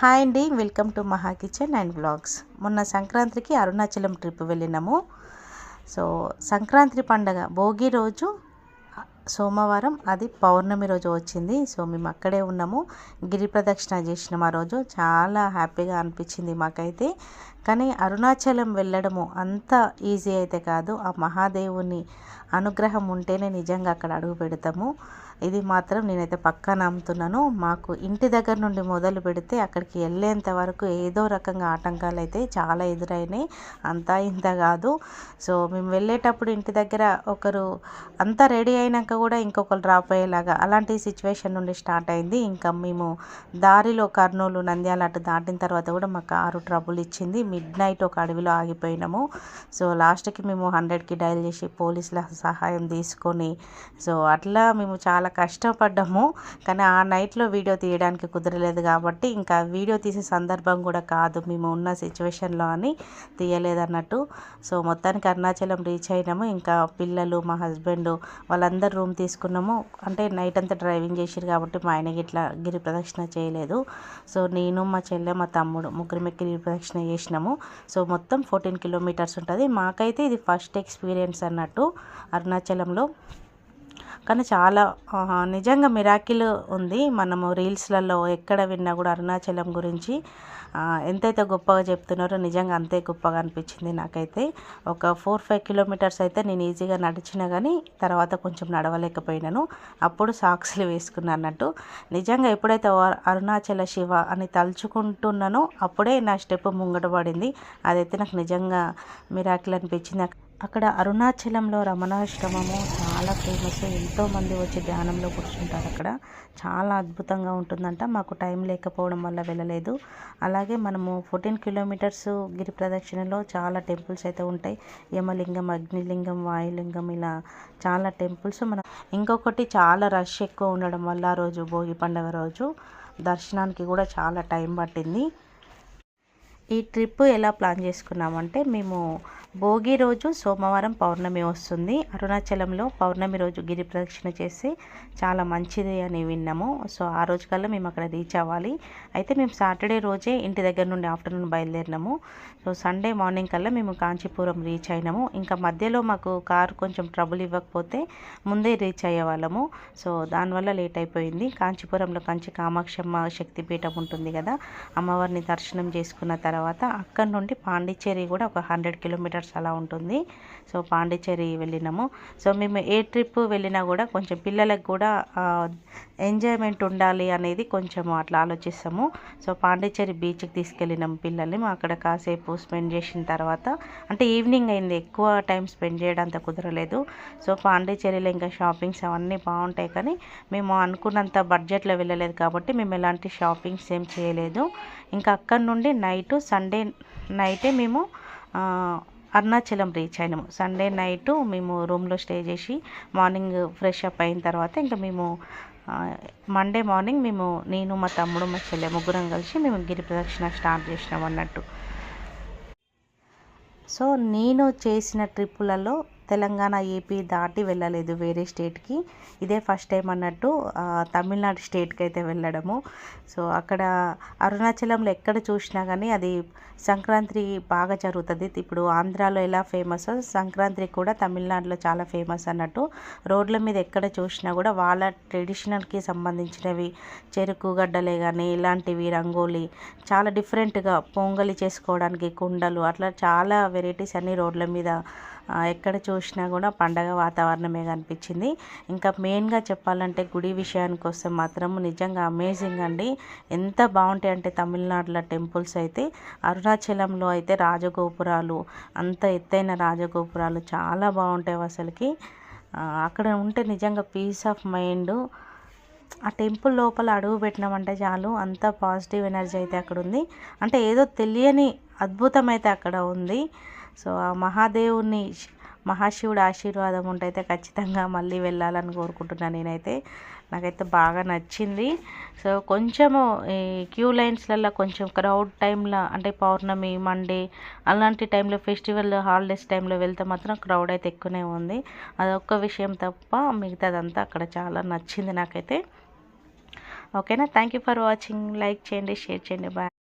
Hi అండి welcome to Maha kitchen and blogs మొన్న సంక్రాంతికి అరుణాచలం ట్రిప్ వెళ్ళినాము. సో సంక్రాంతి పండగ భోగి రోజు సోమవారం అది పౌర్ణమి రోజు వచ్చింది. సో మేము అక్కడే ఉన్నాము. గిరి ప్రదక్షిణ చేసినాం ఆ రోజు. చాలా హ్యాపీగా అనిపించింది మాకైతే. కానీ అరుణాచలం వెళ్ళడము అంత ఈజీ అయితే కాదు. ఆ మహాదేవుని అనుగ్రహం ఉంటేనే నిజంగా అక్కడ అడుగు పెడతాము. ఇది మాత్రం నేనైతే పక్కా నమ్ముతున్నాను. మాకు ఇంటి దగ్గర నుండి మొదలు పెడితే అక్కడికి వెళ్ళేంత వరకు ఏదో రకంగా ఆటంకాలు అయితే చాలా ఎదురైనాయి. అంతా ఇంత కాదు. సో మేము వెళ్ళేటప్పుడు ఇంటి దగ్గర ఒకరు అంతా రెడీ అయినాక కూడా ఇంకొకరు డ్రాప్ అయ్యేలాగా అలాంటి సిచ్యువేషన్ నుండి స్టార్ట్ అయింది. ఇంకా మేము దారిలో కర్నూలు నంద్యాల అటు దాటిన తర్వాత కూడా మా కారు ట్రబుల్ ఇచ్చింది. మిడ్ నైట్ ఒక అడవిలో ఆగిపోయినాము. సో లాస్ట్కి మేము హండ్రెడ్కి డయల్ చేసి పోలీసుల సహాయం తీసుకొని సో అట్లా మేము చాలా కష్టపడ్డాము. కానీ ఆ నైట్లో వీడియో తీయడానికి కుదరలేదు కాబట్టి ఇంకా వీడియో తీసే సందర్భం కూడా కాదు. మేము ఉన్న సిచ్యువేషన్లో అని తీయలేదు అన్నట్టు సో మొత్తానికి అరుణాచలం రీచ్ అయినాము. ఇంకా పిల్లలు మా హస్బెండ్ వాళ్ళందరూ రూమ్ తీసుకున్నాము. అంటే నైట్ అంతా డ్రైవింగ్ చేసిరు కాబట్టి మా ఆయనకి ఇట్లా గిరి ప్రదక్షిణ చేయలేదు. సో నేను మా చెల్లె మా తమ్ముడు ముగ్గురు గిరి ప్రదక్షిణ చేసినాము. సో మొత్తం ఫోర్టీన్ కిలోమీటర్స్ ఉంటుంది. మాకైతే ఇది ఫస్ట్ ఎక్స్పీరియన్స్ అన్నట్టు అరుణాచలంలో. కానీ చాలా నిజంగా మిరాకిల్ ఉంది. మనము రీల్స్లలో ఎక్కడ విన్నా కూడా అరుణాచలం గురించి ఎంతైతే గొప్పగా చెప్తున్నారో నిజంగా అంతే గొప్పగా అనిపించింది నాకైతే. ఒక ఫోర్ ఫైవ్ కిలోమీటర్స్ అయితే నేను ఈజీగా నడిచిన కానీ తర్వాత కొంచెం నడవలేకపోయినాను. అప్పుడు సాక్స్లు వేసుకున్నాను అన్నట్టు. నిజంగా ఎప్పుడైతే అరుణాచల శివ అని తలుచుకుంటున్నానో అప్పుడే నా స్టెప్ ముంగట పడింది. అదైతే నాకు నిజంగా మిరాకిల్ అనిపించింది. అక్కడ అరుణాచలంలో రమణాశ్రమము చాలా ఫేమస్ ఎంతోమంది వచ్చి ధ్యానంలో కూర్చుంటారు అక్కడ. చాలా అద్భుతంగా ఉంటుందంట. మాకు టైం లేకపోవడం వల్ల వెళ్ళలేదు. అలాగే మనము ఫోర్టీన్ కిలోమీటర్స్ గిరి ప్రదక్షిణలో చాలా టెంపుల్స్ అయితే ఉంటాయి. యమలింగం అగ్నిలింగం వాయులింగం ఇలా చాలా టెంపుల్స్ మన ఇంకొకటి చాలా రష్ ఎక్కువ ఉండడం వల్ల ఆ రోజు భోగి పండుగ రోజు దర్శనానికి కూడా చాలా టైం పట్టింది. ఈ ట్రిప్ ఎలా ప్లాన్ చేసుకున్నామంటే మేము భోగి రోజు సోమవారం పౌర్ణమి వస్తుంది. అరుణాచలంలో పౌర్ణమి రోజు గిరి ప్రదక్షిణ చేస్తే చాలా మంచిది అని విన్నాము. సో ఆ రోజు కల్లా మేము అక్కడ రీచ్ అవ్వాలి. అయితే మేము సాటర్డే రోజే ఇంటి దగ్గర నుండి ఆఫ్టర్నూన్ బయలుదేరినాము. సో సండే మార్నింగ్ కల్లా మేము కాంచీపురం రీచ్ అయినాము. ఇంకా మధ్యలో మాకు కారు కొంచెం ట్రబుల్ ఇవ్వకపోతే ముందే రీచ్ అయ్యే వాళ్ళము. సో దానివల్ల లేట్ అయిపోయింది. కాంచీపురంలో కంచి కామాక్షమ్మ శక్తిపీఠం ఉంటుంది కదా అమ్మవారిని దర్శనం చేసుకున్న తర్వాత తర్వాత అక్కడ నుండి పాండిచ్చేరి కూడా ఒక హండ్రెడ్ కిలోమీటర్స్ అలా ఉంటుంది. సో పాండిచ్చేరి వెళ్ళినాము. సో మేము ఏ ట్రిప్ వెళ్ళినా కూడా కొంచెం పిల్లలకు కూడా ఎంజాయ్మెంట్ ఉండాలి అనేది కొంచెం అట్లా ఆలోచిస్తాము. సో పాండిచ్చేరి బీచ్కి తీసుకెళ్ళినాం పిల్లల్ని. అక్కడ కాసేపు స్పెండ్ చేసిన తర్వాత అంటే ఈవినింగ్ అయింది. ఎక్కువ టైం స్పెండ్ చేయడం అంత కుదరలేదు. సో పాండిచ్చేరిలో ఇంకా షాపింగ్స్ అవన్నీ బాగుంటాయి కానీ మేము అనుకున్నంత బడ్జెట్లో వెళ్ళలేదు కాబట్టి మేము ఎలాంటి షాపింగ్స్ ఏం చేయలేదు. ఇంకా అక్కడ నుండి నైట్ సండే నైటే మేము అరుణాచలం రీచ్ అయినాము. సండే నైట్ మేము రూమ్లో స్టే చేసి మార్నింగ్ ఫ్రెష్ అప్ అయిన తర్వాత ఇంకా మేము మండే మార్నింగ్ మేము నేను మా తమ్ముడు మా చెల్లె ముగ్గురం కలిసి మేము గిరి ప్రదక్షిణ స్టార్ట్ చేసినాం అన్నట్టు. సో నేను చేసిన ట్రిప్పులలో తెలంగాణ ఏపీ దాటి వెళ్ళలేదు వేరే స్టేట్కి. ఇదే ఫస్ట్ టైం అన్నట్టు తమిళనాడు స్టేట్కి అయితే వెళ్ళడము. సో అక్కడ అరుణాచలంలో ఎక్కడ చూసినా కానీ అది సంక్రాంతి బాగా జరుగుతుంది. ఇప్పుడు ఆంధ్రాలో ఎలా ఫేమస్ సంక్రాంతి కూడా తమిళనాడులో చాలా ఫేమస్ అన్నట్టు. రోడ్ల మీద ఎక్కడ చూసినా కూడా వాళ్ళ ట్రెడిషనల్కి సంబంధించినవి చెరుకు గడ్డలే కానీ ఇలాంటివి రంగోలీ చాలా డిఫరెంట్గా పొంగలి చేసుకోవడానికి కుండలు అట్లా చాలా వెరైటీస్ అన్ని రోడ్ల మీద ఎక్కడ చూసినా కూడా పండగ వాతావరణమే కనిపించింది. ఇంకా మెయిన్గా చెప్పాలంటే గుడి విషయానికి వస్తే మాత్రం నిజంగా అమేజింగ్ అండి. ఎంత బాగుంటాయి అంటే తమిళనాడులో టెంపుల్స్ అయితే అరుణాచలంలో అయితే రాజగోపురాలు అంత ఎత్తైన రాజగోపురాలు చాలా బాగుంటాయి అసలుకి. అక్కడ ఉంటే నిజంగా పీస్ ఆఫ్ మైండ్. ఆ టెంపుల్ లోపల అడుగు పెట్టినామంటే చాలు అంత పాజిటివ్ ఎనర్జీ అయితే అక్కడ ఉంది. అంటే ఏదో తెలియని అద్భుతం అయితే అక్కడ ఉంది. సో ఆ మహాదేవుని మహాశివుడు ఆశీర్వాదం ఉంటైతే ఖచ్చితంగా మళ్ళీ వెళ్ళాలని కోరుకుంటున్నాను నేనైతే. నాకైతే బాగా నచ్చింది. సో కొంచెము ఈ క్యూ లైన్స్లలో కొంచెం క్రౌడ్ టైంలో అంటే పౌర్ణమి మండే అలాంటి టైంలో ఫెస్టివల్ హాలిడేస్ టైంలో వెళ్తే మాత్రం క్రౌడ్ అయితే ఎక్కువనే ఉంది. అదొక్క విషయం తప్ప మిగతాదంతా అక్కడ చాలా నచ్చింది నాకైతే. ఓకేనా? Thank you for watching. Like చేయండి షేర్ చేయండి. బాయ్.